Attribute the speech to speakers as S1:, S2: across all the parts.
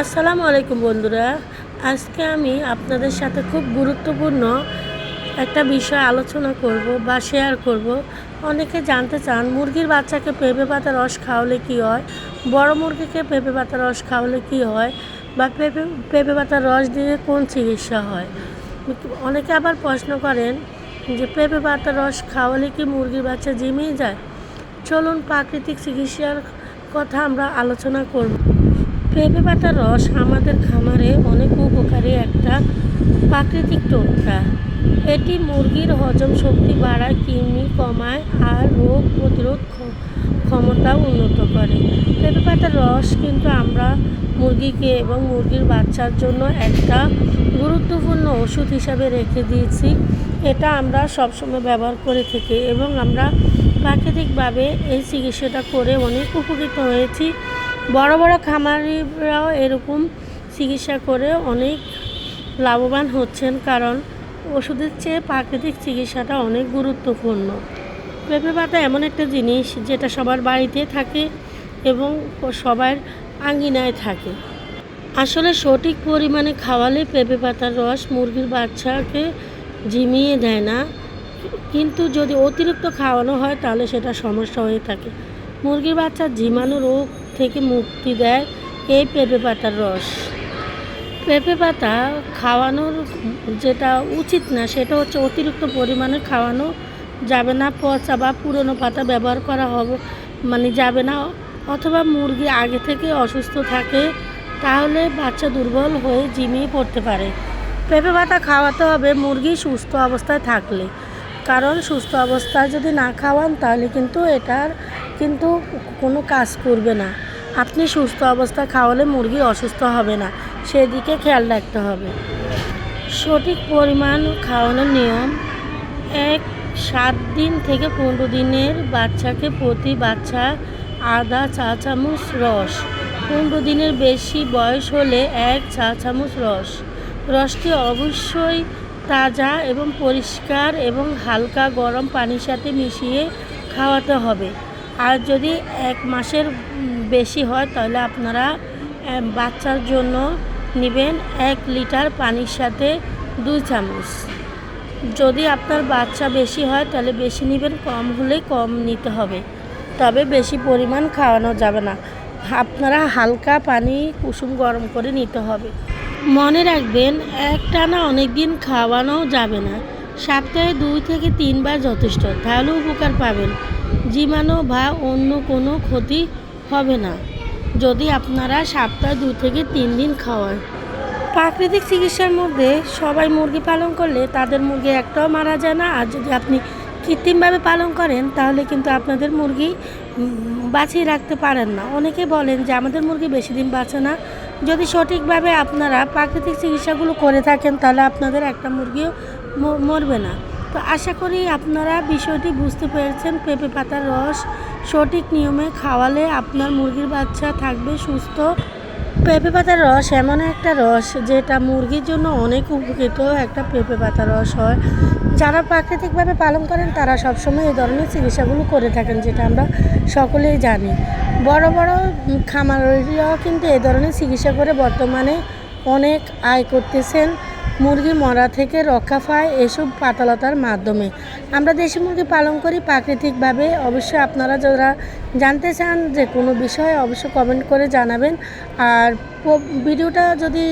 S1: আসসালামু আলাইকুম বন্ধুরা। আজকে আমি আপনাদের সাথে খুব গুরুত্বপূর্ণ একটা বিষয় আলোচনা করব বা শেয়ার করব। অনেকে জানতে চান, মুরগির বাচ্চাকে পেঁপে পাতা রস খাওয়ালে কি হয়? বড় মুরগিকে পেঁপে পাতা রস খাওয়ালে কি হয়? বা পেঁপে পেঁপে পাতার রস দিয়ে কোন চিকিৎসা হয়? অনেকে আবার প্রশ্ন করেন যে পেঁপে পাতার রস খাওয়ালে কি মুরগির বাচ্চা জিমিয়ে যায়? চলুন প্রাকৃতিক চিকিৎসার কথা আমরা আলোচনা করব। পেঁপে পাতার রস আমাদের খামারে অনেক উপকারী একটা প্রাকৃতিক টোটকা। এটি মুরগির হজম শক্তি বাড়ায়, কৃমি কমায় আর রোগ প্রতিরোধ ক্ষ- ক্ষমতা উন্নত করে। পেঁপে পাতার রস কিন্তু আমরা মুরগিকে এবং মুরগির বাচ্চার জন্য একটা গুরুত্বপূর্ণ ওষুধ হিসাবে রেখে দিয়েছি। এটা আমরা সবসময় ব্যবহার করে থাকি এবং আমরা প্রাকৃতিকভাবে এই চিকিৎসাটা করে অনেক উপকৃত হয়েছি। বড় বড় খামারিরাও এরকম চিকিৎসা করে অনেক লাভবান হচ্ছেন কারণ ওষুধের চেয়ে প্রাকৃতিক চিকিৎসাটা অনেক গুরুত্বপূর্ণ। পেঁপে পাতা এমন একটা জিনিস যেটা সবার বাড়িতে থাকে এবং সবার আঙ্গিনায় থাকে। আসলে সঠিক পরিমাণে খাওয়ালে পেঁপে পাতার রস মুরগির বাচ্চাকে ঝিমিয়ে দেয় না। কিন্তু যদি অতিরিক্ত খাওয়ানো হয় তাহলে সেটা সমস্যা হয়ে থাকে। মুরগির বাচ্চা ঝিমানো রোগ থেকে মুক্তি দেয় এই পেঁপে পাতার রস। পেঁপে পাতা খাওয়ানোর যেটা উচিত না, সেটা হচ্ছে অতিরিক্ত পরিমাণে খাওয়ানো যাবে না, পচা বা পুরনো পাতা ব্যবহার করা হবে মানে যাবে না। অথবা মুরগি আগে থেকে অসুস্থ থাকে, তাহলে বাচ্চা দুর্বল হয়ে জিমিয়ে পড়তে পারে। পেঁপে পাতা খাওয়াতে হবে, মুরগি সুস্থ অবস্থায় থাকলে। কারণ সুস্থ অবস্থায় যদি না খাওয়ান, তাহলে কিন্তু এটার কিন্তু কোনো কাজ করবে না। আপনি সুস্থ অবস্থায় খাওয়ালে মুরগি অসুস্থ হবে না। সেদিকে খেয়াল রাখতে হবে। সঠিক পরিমাণ খাওয়ানোর নিয়ম, এক, সাত দিন থেকে পনেরো দিনের বাচ্চাকে প্রতি বাচ্চা আধা চা চামচ রস। পনেরো দিনের বেশি বয়স হলে এক চা চামচ রস। রসটি অবশ্যই তাজা এবং পরিষ্কার এবং হালকা গরম পানির সাথে মিশিয়ে খাওয়াতে হবে। আর যদি এক মাসের বেশি হয়, তাহলে আপনারা বাচ্চার জন্য নেবেন এক লিটার পানির সাথে দুই চামচ। যদি আপনার বাচ্চা বেশি হয়, তাহলে বেশি নেবেন, কম হলে কম নিতে হবে। তবে বেশি পরিমাণ খাওয়ানো যাবে না। আপনারা হালকা পানি কুসুম গরম করে নিতে হবে। মনে রাখবেন, একটানা অনেক দিন খাওয়ানো যাবে না। সপ্তাহে দুই থেকে তিনবার যথেষ্ট। তাহলে উপকার পাবেন। জীবাণু বা অন্য কোনো ক্ষতি হবে না। যদি আপনারা সপ্তাহে দুই থেকে তিন দিন খাওয়ান। প্রাকৃতিক চিকিৎসার মধ্যে সবাই মুরগি পালন করলে তাদের মুরগি একটাও মারা যায় না। আর যদি আপনি কৃত্রিমভাবে পালন করেন, তাহলে কিন্তু আপনাদের মুরগি বাঁচিয়ে রাখতে পারেন না। অনেকে বলেন যে আমাদের মুরগি বেশি দিন বাঁচে না। যদি সঠিকভাবে আপনারা প্রাকৃতিক চিকিৎসাগুলো করে থাকেন, তাহলে আপনাদের একটা মুরগিও মরবে না। তো আশা করি আপনারা বিষয়টি বুঝতে পেরেছেন। পেঁপে পাতার রস সঠিক নিয়মে খাওয়ালে আপনার মুরগির বাচ্চা থাকবে সুস্থ পেঁপে পাতার রস এমন একটা রস যেটা মুরগির জন্য অনেক উপকৃত একটা পেঁপে পাতার রস হয়। যারা প্রাকৃতিকভাবে পালন করেন, তারা সবসময় এই ধরনের চিকিৎসাগুলো করে থাকেন যেটা আমরা সকলেই জানি। বড় বড় খামারিরাও কিন্তু এ ধরনের চিকিৎসা করে বর্তমানে অনেক আয় করতেছেন। মুরগি মরা থেকে রক্ষা পায় এসব পাতালতার মাধ্যমে। আমরা দেশি মুরগি পালন করি প্রাকৃতিকভাবে। অবশ্যই আপনারা যারা জানতে চান যে কোনো বিষয়ে অবশ্যই কমেন্ট করে জানাবেন। আর ভিডিওটা যদি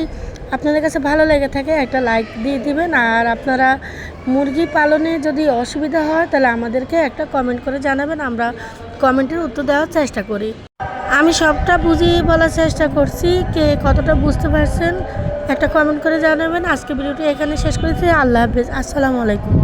S1: আপনাদের কাছে ভালো লেগে থাকে, একটা লাইক দিয়ে দিবেন। আর আপনারা মুরগি পালনে যদি অসুবিধা হয়, তাহলে আমাদেরকে একটা কমেন্ট করে জানাবেন। আমরা কমেন্টের উত্তর দেওয়ার চেষ্টা করি। আমি সবটা বুঝিয়ে বলার চেষ্টা করছি কে কতটা বুঝতে পারছেন, একটা কমেন্ট করে জানাবেন। আজকে ভিডিওটি এখানে শেষ করেছি। আল্লাহ হাফেজ। আসসালামু আলাইকুম।